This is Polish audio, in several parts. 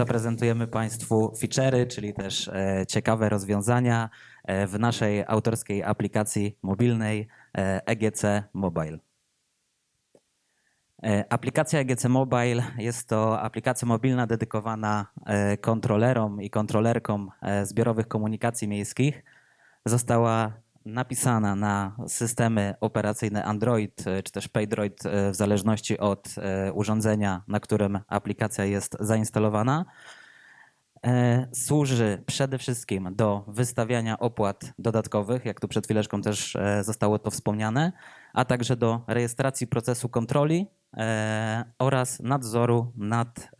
zaprezentujemy Państwu feature'y, czyli też e, ciekawe rozwiązania e, w naszej autorskiej aplikacji mobilnej EGC Mobile. E, Aplikacja EGC Mobile jest to aplikacja mobilna dedykowana kontrolerom i kontrolerkom zbiorowych komunikacji miejskich. Została napisana na systemy operacyjne Android e, czy też Paydroid e, w zależności od e, urządzenia, na którym aplikacja jest zainstalowana. Służy przede wszystkim do wystawiania opłat dodatkowych, jak tu przed chwileczką też zostało to wspomniane, a także do rejestracji procesu kontroli oraz nadzoru nad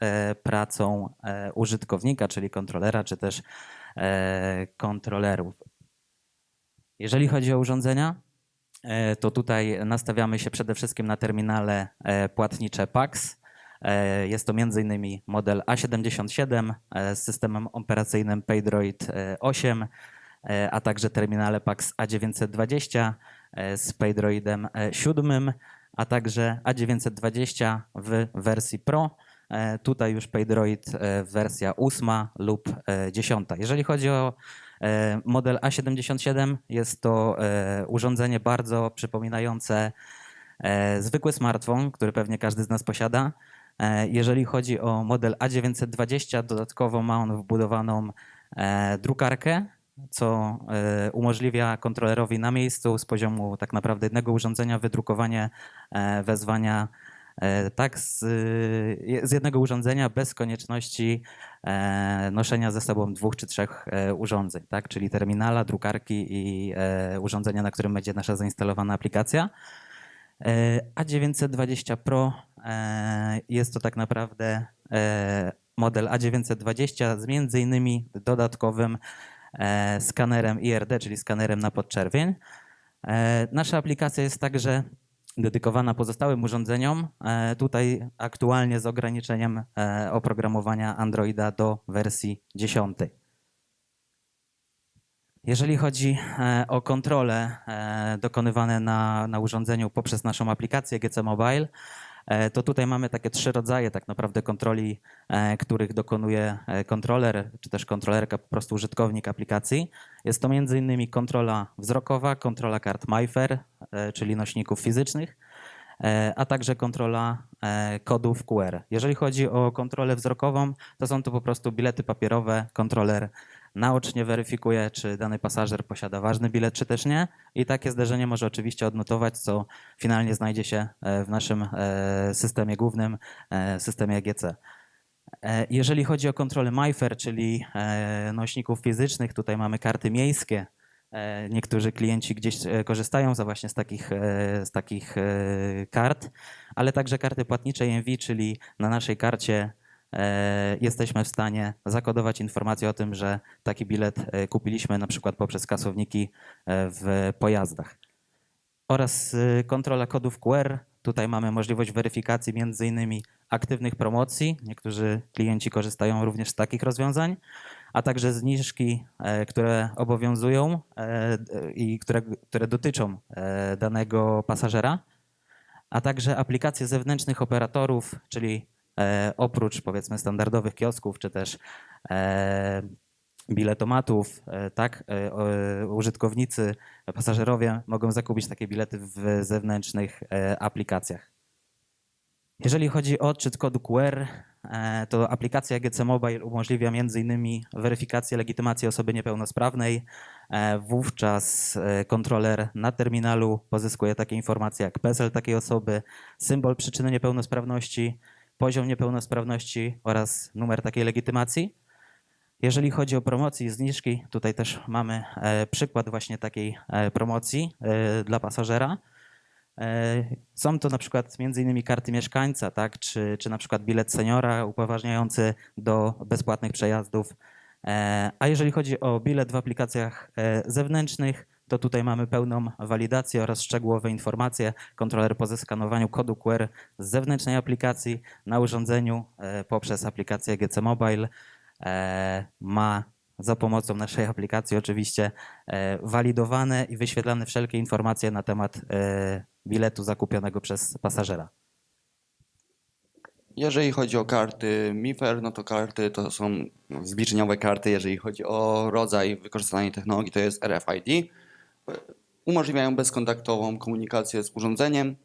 pracą użytkownika, czyli kontrolera, czy też kontrolerów. Jeżeli chodzi o urządzenia, e, to tutaj nastawiamy się przede wszystkim na terminale e, płatnicze PAX. E, Jest to m.in. model A77 e, z systemem operacyjnym Paydroid e, 8, e, a także terminale PAX A920 e, z Paydroidem e, 7, a także A920 w wersji Pro. Tutaj już Paydroid wersja 8 lub e, 10. Jeżeli chodzi o model A77, jest to e, urządzenie bardzo przypominające e, zwykły smartfon, który pewnie każdy z nas posiada. E, Jeżeli chodzi o model A920, dodatkowo ma on wbudowaną e, drukarkę, co e, umożliwia kontrolerowi na miejscu z poziomu tak naprawdę jednego urządzenia wydrukowanie e, wezwania e, tak z, e, z jednego urządzenia bez konieczności e, noszenia ze sobą dwóch czy trzech e, urządzeń, tak? czyli terminala, drukarki i e, urządzenia, na którym będzie nasza zainstalowana aplikacja. E, A920 Pro e, jest to tak naprawdę e, model A920 z między innymi dodatkowym e, skanerem IRD, czyli skanerem na podczerwień. E, Nasza aplikacja jest także dedykowana pozostałym urządzeniom. e, Tutaj aktualnie z ograniczeniem e, oprogramowania Androida do wersji 10. Jeżeli chodzi e, o kontrole dokonywane na, na urządzeniu poprzez naszą aplikację GC Mobile, to tutaj mamy takie trzy rodzaje tak naprawdę kontroli, e, których dokonuje e, kontroler, czy też kontrolerka, po prostu użytkownik aplikacji. Jest to innymi kontrola wzrokowa, kontrola kart MyFair, e, czyli nośników fizycznych, e, a także kontrola e, kodów QR. Jeżeli chodzi o kontrolę wzrokową, to są to po prostu bilety papierowe. Kontroler naocznie weryfikuje, czy dany pasażer posiada ważny bilet, czy też nie. I takie zdarzenie może oczywiście odnotować, co finalnie znajdzie się e, w naszym e, systemie głównym, e, systemie EGC. E, Jeżeli chodzi o kontrolę MyFair, czyli nośników fizycznych, tutaj mamy karty miejskie. Niektórzy klienci gdzieś korzystają za właśnie z takich, z takich kart, ale także karty płatnicze EMV, czyli na naszej karcie jesteśmy w stanie zakodować informację o tym, że taki bilet e, kupiliśmy na przykład poprzez kasowniki e, w pojazdach. Oraz kontrola kodów QR. Tutaj mamy możliwość weryfikacji między innymi aktywnych promocji. Niektórzy klienci korzystają również z takich rozwiązań, a także zniżki, e, które obowiązują e, i które, które dotyczą e, danego pasażera, a także aplikacje zewnętrznych operatorów, czyli e, oprócz powiedzmy standardowych kiosków czy też e, biletomatów, e, tak, e, użytkownicy, pasażerowie mogą zakupić takie bilety w zewnętrznych e, aplikacjach. Jeżeli chodzi o odczyt kodu QR, e, to aplikacja GC Mobile umożliwia m.in. weryfikację legitymacji osoby niepełnosprawnej. E, Wówczas e, kontroler na terminalu pozyskuje takie informacje jak PESEL takiej osoby, symbol przyczyny niepełnosprawności, poziom niepełnosprawności oraz numer takiej legitymacji. Jeżeli chodzi o promocje i zniżki, tutaj też mamy e, przykład właśnie takiej e, promocji e, dla pasażera. Są to na przykład innymi karty mieszkańca, tak? czy, czy na przykład bilet seniora upoważniający do bezpłatnych przejazdów. A jeżeli chodzi o bilet w aplikacjach zewnętrznych, to tutaj mamy pełną walidację oraz szczegółowe informacje. Kontroler po zeskanowaniu kodu QR z zewnętrznej aplikacji na urządzeniu e, poprzez aplikację GC Mobile e, ma za pomocą naszej aplikacji oczywiście e, walidowane i wyświetlane wszelkie informacje na temat biletu zakupionego przez pasażera. Jeżeli chodzi o karty MIFER, no to karty to są zbliżeniowe karty. Jeżeli chodzi o rodzaj wykorzystanej technologii, to jest RFID. Umożliwiają bezkontaktową komunikację z urządzeniem.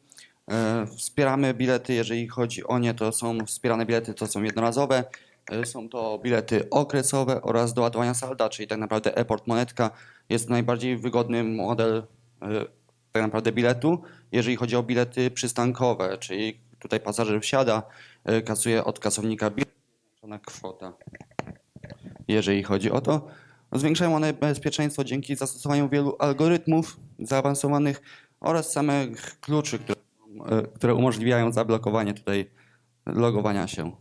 E, Wspieramy bilety, jeżeli chodzi o nie, to są wspierane bilety, to są jednorazowe. E, Są to bilety okresowe oraz do ładowania salda, czyli tak naprawdę e-port monetka jest najbardziej wygodny model e, tak naprawdę biletu. Jeżeli chodzi o bilety przystankowe, czyli tutaj pasażer wsiada, kasuje od kasownika bilet, kwota. Jeżeli chodzi o to, zwiększają one bezpieczeństwo dzięki zastosowaniu wielu algorytmów zaawansowanych oraz samych kluczy, które, które umożliwiają zablokowanie tutaj logowania się.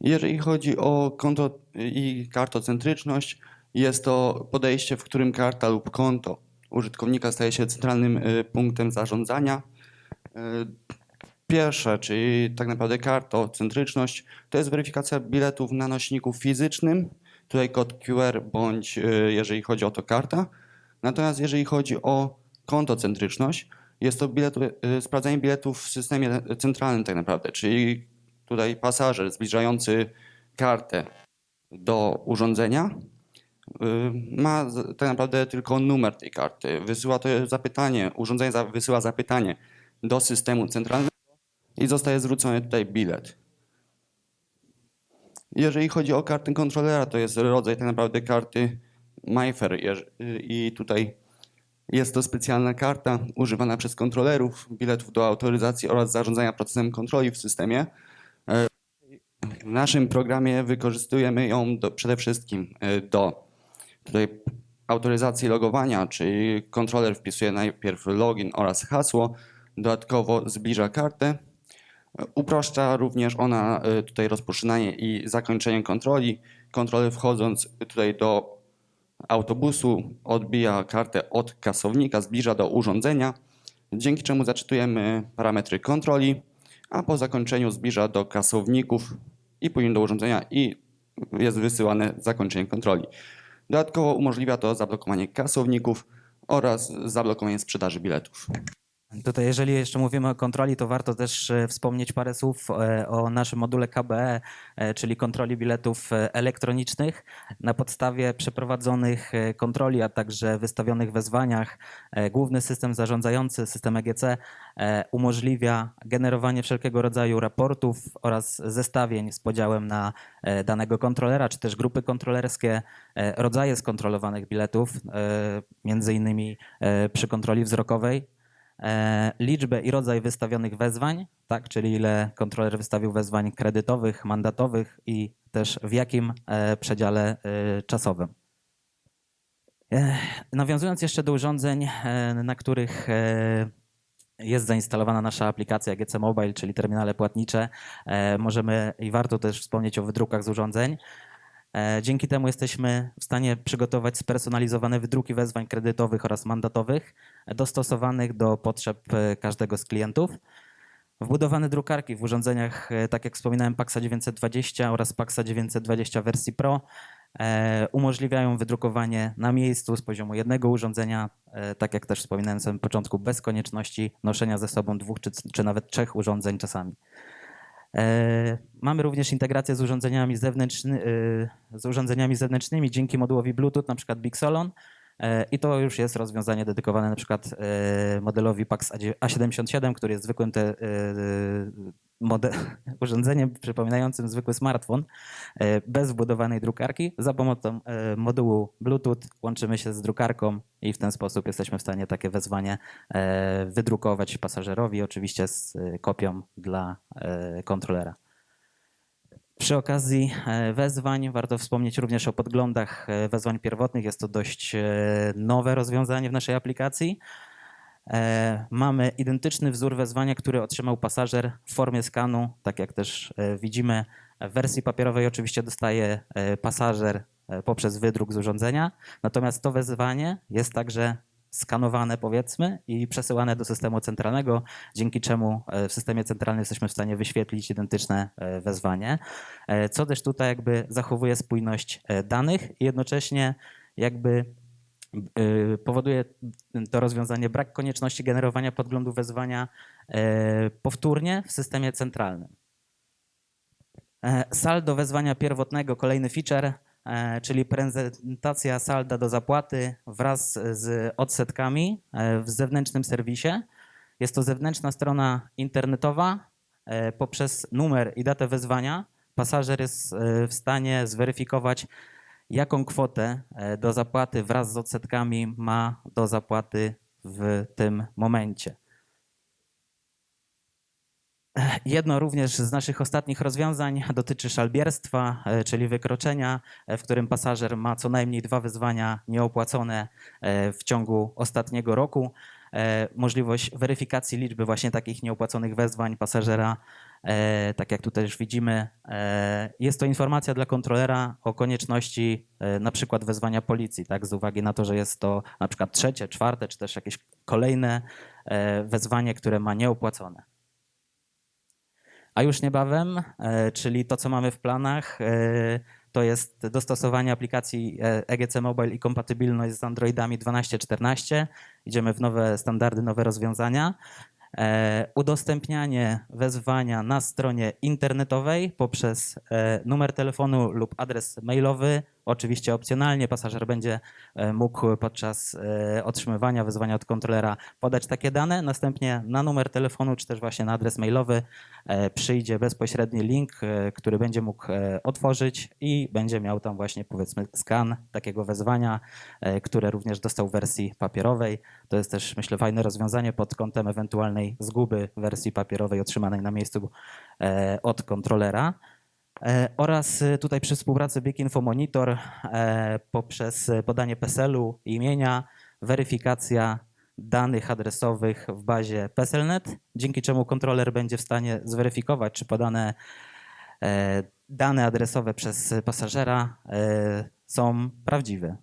Jeżeli chodzi o konto i kartocentryczność, jest to podejście, w którym karta lub konto użytkownika staje się centralnym y, punktem zarządzania. Y, Pierwsze, czyli tak naprawdę kartocentryczność, to jest weryfikacja biletów na nośniku fizycznym, tutaj kod QR bądź y, jeżeli chodzi o to karta. Natomiast jeżeli chodzi o kontocentryczność, jest to bilet, y, sprawdzanie biletów w systemie centralnym tak naprawdę, czyli tutaj pasażer zbliżający kartę do urządzenia y, ma tak naprawdę tylko numer tej karty. Wysyła to zapytanie, urządzenie wysyła zapytanie do systemu centralnego i zostaje zwrócony tutaj bilet. Jeżeli chodzi o kartę kontrolera, to jest rodzaj tak naprawdę karty MyFair y, i tutaj jest to specjalna karta używana przez kontrolerów biletów do autoryzacji oraz zarządzania procesem kontroli w systemie. E, W naszym programie wykorzystujemy ją do, przede wszystkim e, do tutaj autoryzacji logowania, czyli kontroler wpisuje najpierw login oraz hasło, dodatkowo zbliża kartę. Uproszcza również ona e, tutaj rozpoczynanie i zakończenie kontroli. Kontroler wchodząc tutaj do autobusu odbija kartę od kasownika, zbliża do urządzenia, dzięki czemu zaczytujemy parametry kontroli, a po zakończeniu zbliża do kasowników i później do urządzenia i jest wysyłane zakończenie kontroli. Dodatkowo umożliwia to zablokowanie kasowników oraz zablokowanie sprzedaży biletów. Tutaj, jeżeli jeszcze mówimy o kontroli, to warto też e, wspomnieć parę słów e, o naszym module KBE, e, czyli kontroli biletów elektronicznych. Na podstawie przeprowadzonych kontroli, a także wystawionych wezwaniach, główny system zarządzający, system EGC, umożliwia generowanie wszelkiego rodzaju raportów oraz zestawień z podziałem na danego kontrolera, czy też grupy kontrolerskie, rodzaje skontrolowanych biletów, między innymi przy kontroli wzrokowej, liczbę i rodzaj wystawionych wezwań, tak, czyli ile kontroler wystawił wezwań kredytowych, mandatowych i też w jakim e, przedziale e, czasowym. E, Nawiązując jeszcze do urządzeń, e, na których e, jest zainstalowana nasza aplikacja GC Mobile, czyli terminale płatnicze, e, możemy i warto też wspomnieć o wydrukach z urządzeń. E, Dzięki temu jesteśmy w stanie przygotować spersonalizowane wydruki wezwań kredytowych oraz mandatowych, e, dostosowanych do potrzeb e, każdego z klientów. Wbudowane drukarki w urządzeniach, tak jak wspominałem, Paxa 920 oraz Paxa 920 wersji Pro umożliwiają wydrukowanie na miejscu z poziomu jednego urządzenia, tak jak też wspominałem na samym początku, bez konieczności noszenia ze sobą dwóch czy, czy nawet trzech urządzeń czasami. E, Mamy również integrację z urządzeniami, zewnętrzny, e, z urządzeniami zewnętrznymi dzięki modułowi Bluetooth, na przykład Bixolon. E, I to już jest rozwiązanie dedykowane na przykład modelowi Pax A77, który jest zwykłym te, e, mode, urządzeniem przypominającym zwykły smartfon, e, bez wbudowanej drukarki. Za pomocą e, modułu Bluetooth łączymy się z drukarką i w ten sposób jesteśmy w stanie takie wezwanie e, wydrukować pasażerowi, oczywiście z kopią dla kontrolera. Przy okazji wezwań warto wspomnieć również o podglądach wezwań pierwotnych. Jest to dość nowe rozwiązanie w naszej aplikacji. E, Mamy identyczny wzór wezwania, który otrzymał pasażer w formie skanu, tak jak też e, widzimy. W wersji papierowej oczywiście dostaje e, pasażer poprzez wydruk z urządzenia, natomiast to wezwanie jest także skanowane powiedzmy i przesyłane do systemu centralnego, dzięki czemu w systemie centralnym jesteśmy w stanie wyświetlić identyczne wezwanie, co też tutaj jakby zachowuje spójność danych i jednocześnie jakby Powoduje to rozwiązanie brak konieczności generowania podglądu wezwania e, powtórnie w systemie centralnym. E, Saldo wezwania pierwotnego, kolejny feature, e, czyli prezentacja salda do zapłaty wraz z odsetkami e, w zewnętrznym serwisie. Jest to zewnętrzna strona internetowa. Poprzez numer i datę wezwania pasażer jest w stanie zweryfikować, jaką kwotę e, do zapłaty wraz z odsetkami ma do zapłaty w tym momencie. Jedno również z naszych ostatnich rozwiązań dotyczy szalbierstwa, e, czyli wykroczenia, e, w którym pasażer ma co najmniej dwa wyzwania nieopłacone e, w ciągu ostatniego roku. E, Możliwość weryfikacji liczby właśnie takich nieopłaconych wezwań pasażera, e, tak jak tutaj już widzimy, e, jest to informacja dla kontrolera o konieczności e, na przykład wezwania policji, tak, z uwagi na to, że jest to na przykład trzecie, czwarte, czy też jakieś kolejne e, wezwanie, które ma nieopłacone. A już niebawem, e, czyli to, co mamy w planach, e, to jest dostosowanie aplikacji e, EGC Mobile i kompatybilność z Androidami 12.14. Idziemy w nowe standardy, nowe rozwiązania. E, Udostępnianie wezwania na stronie internetowej poprzez e, numer telefonu lub adres mailowy. Oczywiście opcjonalnie pasażer będzie e, mógł podczas e, otrzymywania wezwania od kontrolera podać takie dane. Następnie na numer telefonu czy też właśnie na adres mailowy e, przyjdzie bezpośredni link, który będzie mógł otworzyć i będzie miał tam właśnie powiedzmy skan takiego wezwania, które również dostał w wersji papierowej. To jest też myślę fajne rozwiązanie pod kątem ewentualnej zguby wersji papierowej otrzymanej na miejscu od kontrolera. E, Oraz e, tutaj przy współpracy Big Info Monitor e, poprzez podanie PESEL-u, imienia, weryfikacja danych adresowych w bazie PESELNet, dzięki czemu kontroler będzie w stanie zweryfikować, czy podane dane adresowe przez pasażera są prawdziwe.